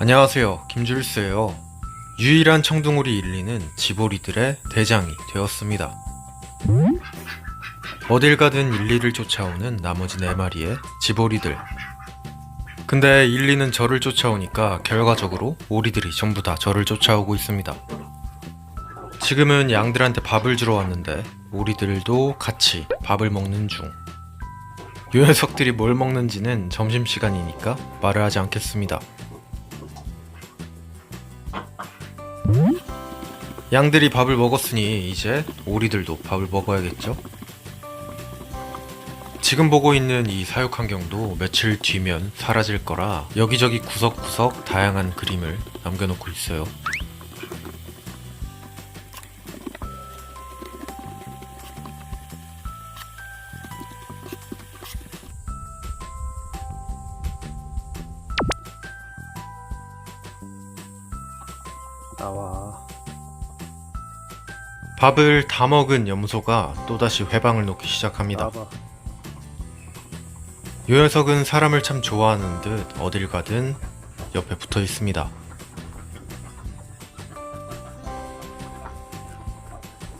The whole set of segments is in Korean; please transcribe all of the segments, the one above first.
안녕하세요. 김줄스예요. 유일한 청둥오리 일리는 지보리들의 대장이 되었습니다. 어딜 가든 일리를 쫓아오는 나머지 네 마리의 지보리들. 근데 일리는 저를 쫓아오니까 결과적으로 오리들이 전부 다 저를 쫓아오고 있습니다. 지금은 양들한테 밥을 주러 왔는데 오리들도 같이 밥을 먹는 중. 요 녀석들이 뭘 먹는지는 점심시간이니까 말을 하지 않겠습니다. 양들이 밥을 먹었으니 이제 오리들도 밥을 먹어야겠죠? 지금 보고 있는 이 사육 환경도 며칠 뒤면 사라질 거라 여기저기 구석구석 다양한 그림을 남겨놓고 있어요. 나와. 밥을 다 먹은 염소가 또다시 회방을 놓기 시작합니다. 나와봐. 요 녀석은 사람을 참 좋아하는 듯 어딜 가든 옆에 붙어 있습니다.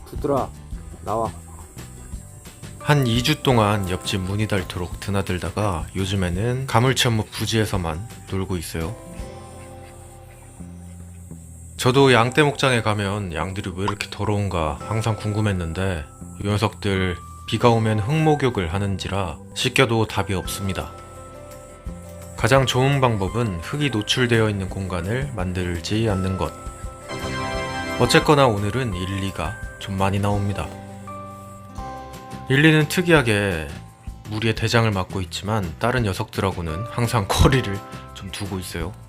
부드라. 나와. 한 2주 동안 옆집 문이 닳도록 드나들다가 요즘에는 가물치 업무 부지에서만 놀고 있어요. 저도 양떼 목장에 가면 양들이 왜 이렇게 더러운가 항상 궁금했는데 이 녀석들 비가 오면 흙목욕을 하는지라 씻겨도 답이 없습니다. 가장 좋은 방법은 흙이 노출되어 있는 공간을 만들지 않는 것. 어쨌거나 오늘은 일리가 좀 많이 나옵니다. 일리는 특이하게 무리의 대장을 맡고 있지만 다른 녀석들하고는 항상 거리를 좀 두고 있어요.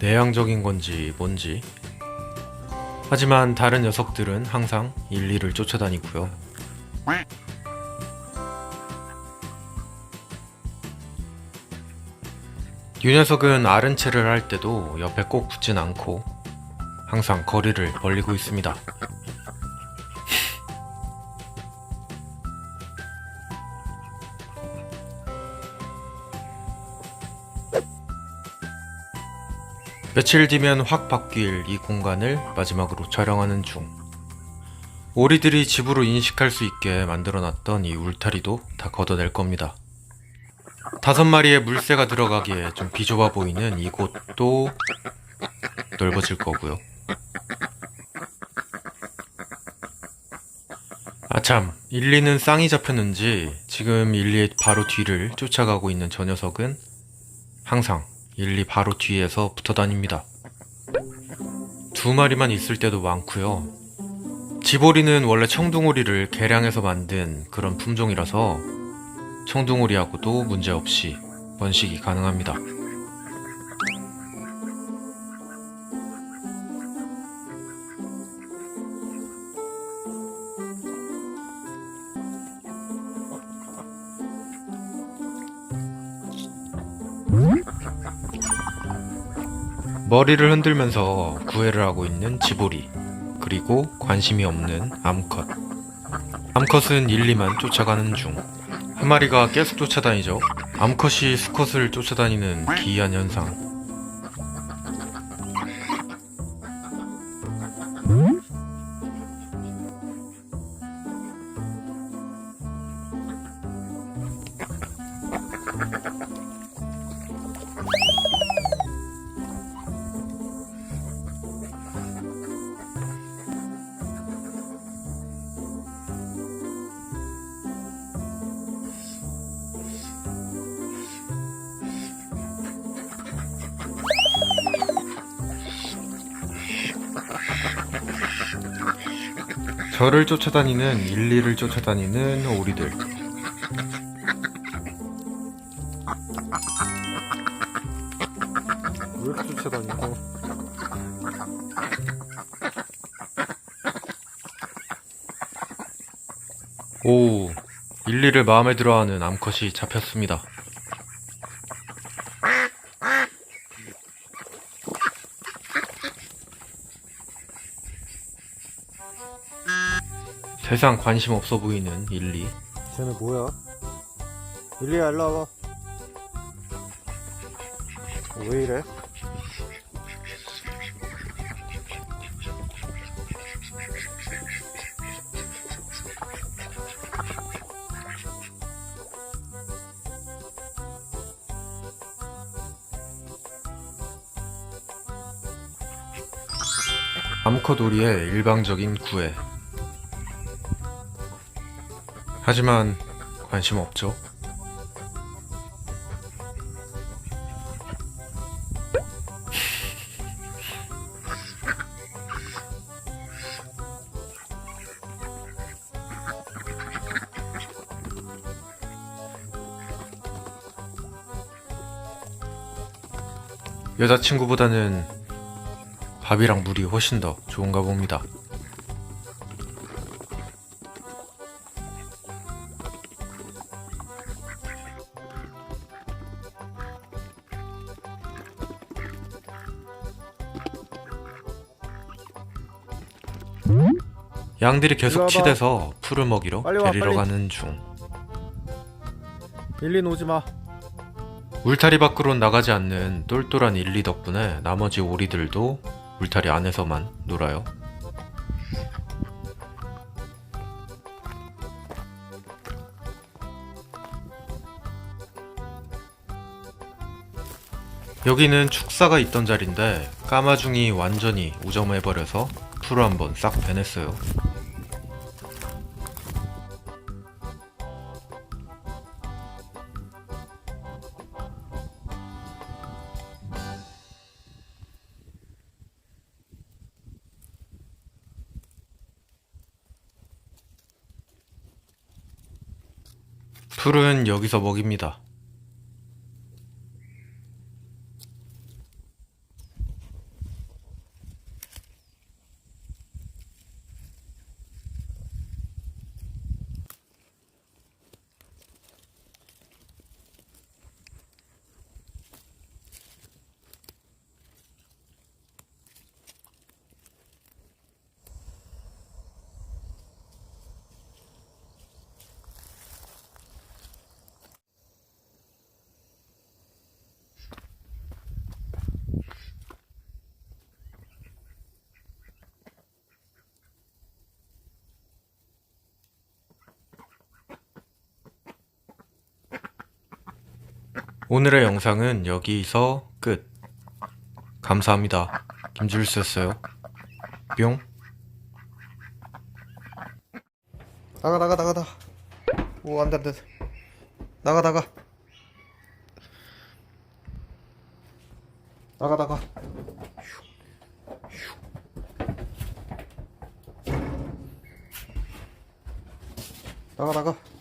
내향적인 건지 뭔지. 하지만 다른 녀석들은 항상 일리를 쫓아다니고요. 이 녀석은 아른 채를 할 때도 옆에 꼭 붙진 않고 항상 거리를 벌리고 있습니다. 며칠 뒤면 확 바뀔 이 공간을 마지막으로 촬영하는 중. 오리들이 집으로 인식할 수 있게 만들어놨던 이 울타리도 다 걷어낼 겁니다. 다섯 마리의 물새가 들어가기에 좀 비좁아 보이는 이곳도 넓어질 거고요. 아참, 일리는 쌍이 잡혔는지 지금 일리의 바로 뒤를 쫓아가고 있는 저 녀석은 항상 일리 바로 뒤에서 붙어 다닙니다. 두 마리만 있을 때도 많고요. 지보리는 원래 청둥오리를 개량해서 만든 그런 품종이라서 청둥오리하고도 문제없이 번식이 가능합니다. 머리를 흔들면서 구애를 하고 있는 지보리 그리고 관심이 없는 암컷. 암컷은 1, 2만 쫓아가는 중. 한 마리가 계속 쫓아다니죠. 암컷이 수컷을 쫓아다니는 기이한 현상 저를 쫓아다니는 1, 2를 쫓아다니는 오리들 왜 이렇게 쫓아다니고? 오 1, 2를 마음에 들어하는 암컷이 잡혔습니다 세상 관심 없어 보이는 1, 2 쟤네 뭐야? 일리야 일로 와봐. 왜 이래? 암컷오리의 일방적인 구애. 하지만 관심 없죠. 여자친구보다는 밥이랑 물이 훨씬 더 좋은가 봅니다. 양들이 일로 계속 와봐. 치대서 풀을 먹이러 빨리 와, 데리러 빨리. 가는 중. 일린 오지 마. 울타리 밖으로 나가지 않는 똘똘한 일리 덕분에 나머지 오리들도 울타리 안에서만 놀아요. 여기는 축사가 있던 자리인데 까마중이 완전히 우점해버려서 풀을 한번 싹 빼냈어요. 풀은 여기서 먹입니다. 오늘의 영상은 여기서 끝. 감사합니다. 김줄수였어요. 뿅. 나가 나가 나가 나. 오 안돼 안돼. 나가 나가. 나가 나가. 나가 나가.